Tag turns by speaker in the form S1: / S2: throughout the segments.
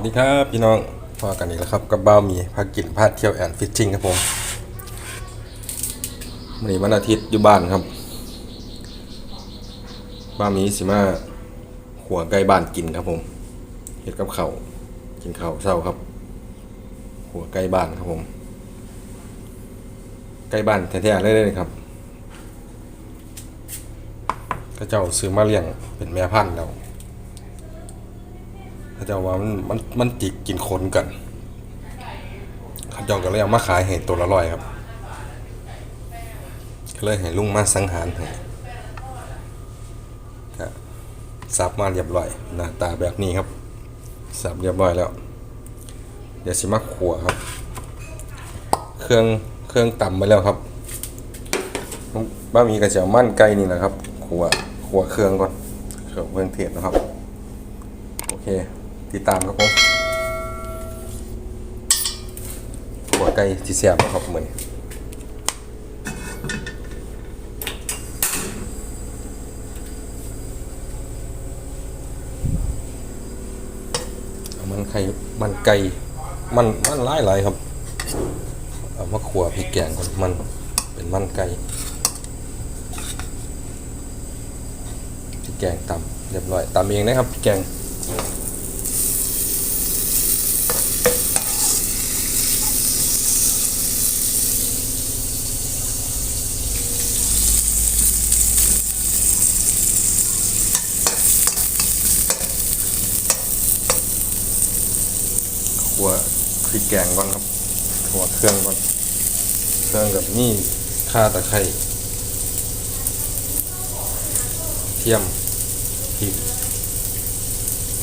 S1: สวัสดีครับพี่น้องพอกันอีกแล้วครับกับบ้ามีพากินพาเที่ยวแอนฟิชชิงครับผมวันนี้วันอาทิตย์อยู่บ้านครับบ้ามีสิมาหัวไก่บ้านกินครับผมเฮ็ดกับเขาวกินเข้าวเช้าครับหัวไก่บ้านครับผมไก่บ้านแท้ๆเลยเลยครับก็เจ้าซื้อมาเลี้ยงเป็นแม่พันธุ์เขา เจ้าว่ามันมันมันจิกกินคนกันเขาเจ้าก็เลยเอามาขายให้ตัวละร้อยครับก็เลยให้ลุงมาสังหารให้ก็สับมาเรียบร้อยหน้าตาแบบนี้ครับ สับเรียบร้อยแล้ว เดี๋ยวสิมาขัวครับ เครื่องเครื่องต่ำไปแล้วครับบ้ามีกระเจียวมั่นไก่นี่แหละครับขัวขัวเครื่องก่อนเครื่องเครื่องเทศนะครับ โอเค ติดตามครับผมหัวไก่ที่เสียบครับเหมือนมันไข่มันไก่มันมันหลายหลายครับเอามาขัวพริกแกงก่อนมันเป็นมันไก่พริกแกงตำเรียบร้อยตำเองนะครับพริกแกง ขัวพริก แกงก่อนครับขัวเครื่องก่อน เครื่องกับนี่ข่าตะไคร้เทียมพริก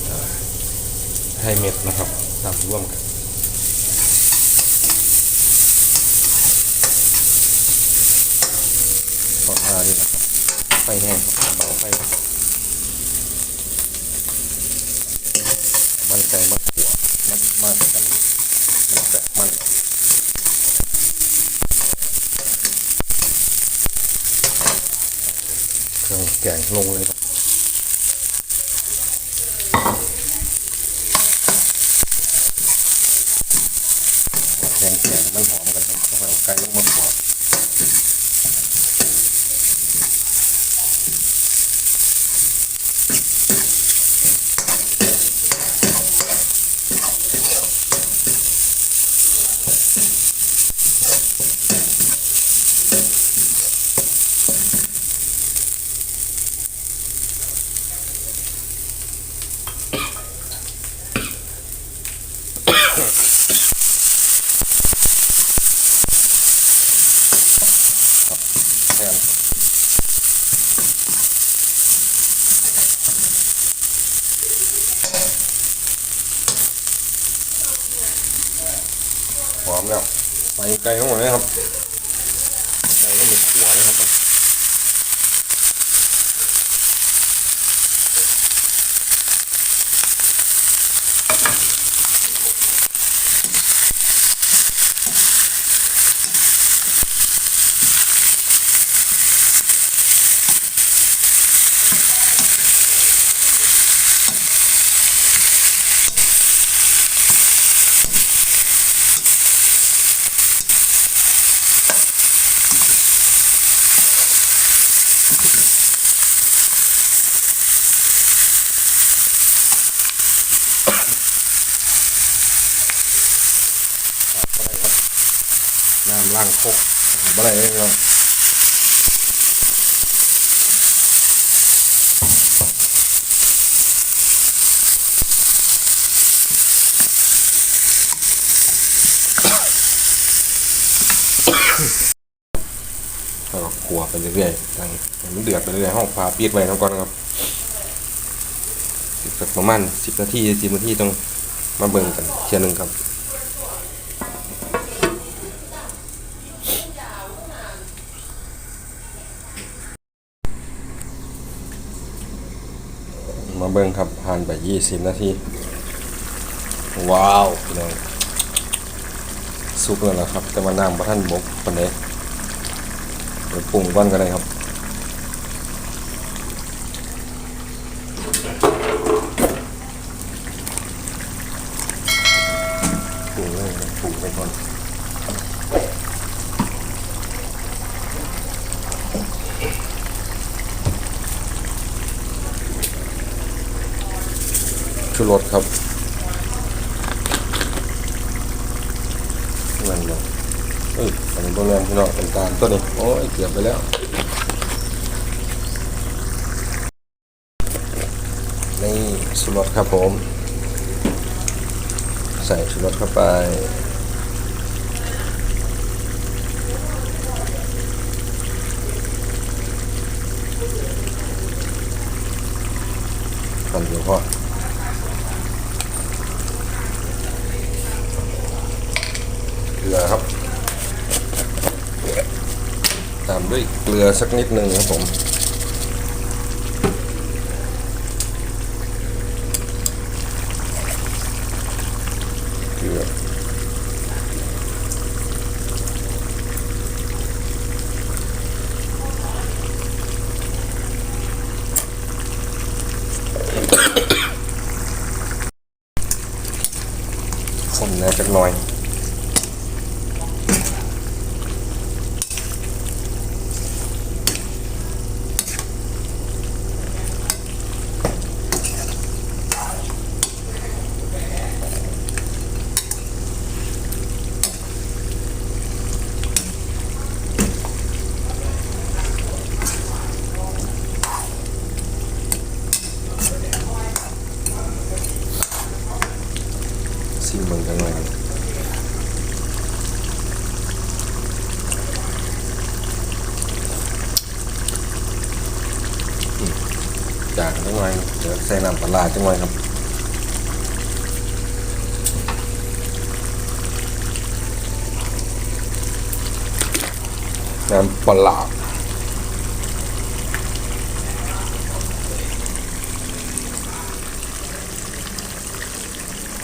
S1: เอ่อให้เม็ดนะครับตามร่วมกันตอนหน้านี่และครับไฟแห้งเบาไฟมันไก่มะขัวมันมากกัน มันจะมันเครื่องแกงลงเลยครับแกงแกงมันหอมกันครับเอาไก่ลงมาขัวแค่นั้นห อมแล้วไปไกลทั้งหมดเลยครับไก่ก็มีขัวนะครับผมน้ำ ล้างคกบ่ได้เลยครับแล้วก็ขัวไปเรื่อยๆตั้งมันเดือดไปเรื่อยๆห้องพาปิดไว้ทั้งก่อนครับสักประมาณสิบนาทีสิบนาทีต้องมาเบิ่งกันเทียหนึงครับ บิ้งครับผ่านไป20นาทีว้าวพี่น้องสุกแล้วล่ะครับ แต่ว่าน้ำประท่านบกปนใดเดี๋ยวปรุงก่อนกันเลยครับ ม ชูรสครับนั่นเนาะเอ้ยอันนี้บแมนพี่น้องเป็นตาลตัวนี้โอ้ยเกือบไปแล้วนี่ชูรสครับผม ใส่ชูรสเข้าไปกันเดี๋ยวพอเกลือครับ ตามด้วยเกลือสักนิดหนึ่งครับผมเกลือคนแหน่จักหน่อย ซิมเบิ่งจังหน่อยจากจังหน่อยเดี๋ยวใส่น้ำปลาร้าจังหน่อยครับน้ำปลาร้า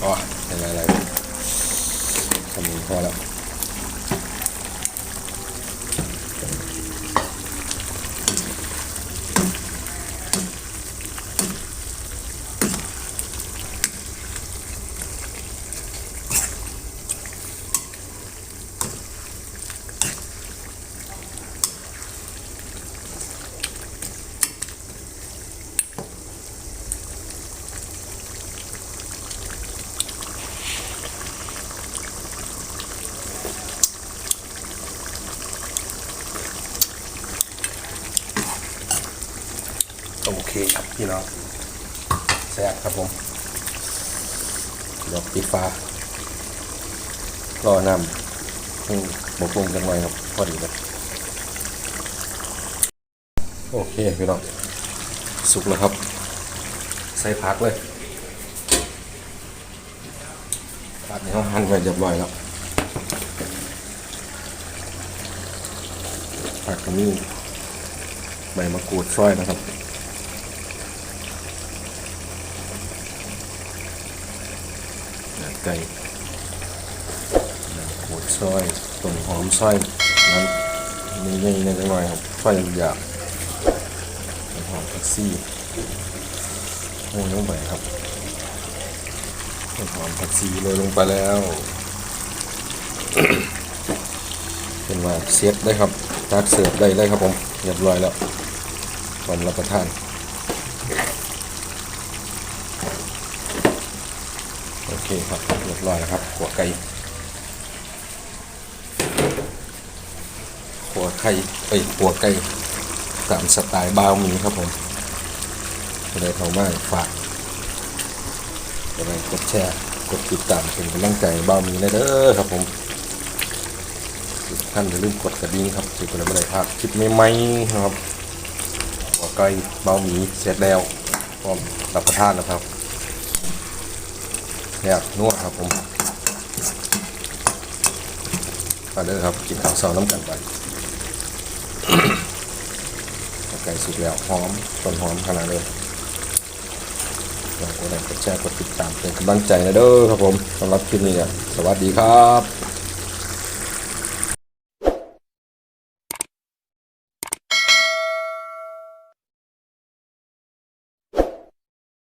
S1: อ๋ออะไรอะไร ท เคครับพี่น้องแซ่บครับผมเดี๋ยวปิดฟ้ารอนำอืมบกปรุงกันไว้ครับพอดีเลยโอเคพี่น้องสุกแล้วครับ ใส่พักเลยผักนี้เขาหั่นไว้เรียบร้อยแล้วผักกระมี่ใบมะกรูดซอยนะครับ ไก่หมูซอยต้นหอมซอยนั้นมีนี่นิดหน่อยครับซอยหยาบต้นหอมแท็กซี่โอ้ยลงไปครับต้นหอมแท็กซี่เลยลงไปแล้วเป็นว่าเซฟได้ครับตักเสิร์ฟได้เลยครับผมเรียบร้อยแล้วพร้อมรับประทาน โอเคครับเรียบร้อยแล้วครับหัวไก่หัวไข่เอ้ยหัวไก่ตามสไตล์บ้าวมีครับผมจะได้เข้ามาฝากจะได้กดแชร์กดติดตามเป็นกำลังใจบ้าวมีได้เด้อครับผมท่านอย่าลืมกดกระดิ่งครับจะได้ไม่ได้พลาดคลิปใหม่ๆนะครับหัวไก่บ้าวมีเสร็จแล้วพร้อมรับประทานนะครับ เนี่ยนวดครับผมมาเด้อครับกินข้าวเช้าน้ำกันไปไก่สุกแล้วหอมต้นหอมขนาดเลยอยากกดไลค์กดแชร์กดติดตามเป็นกำลังใจนะเด้อครับผมสำหรับคลิปนี้สวัสดีครับ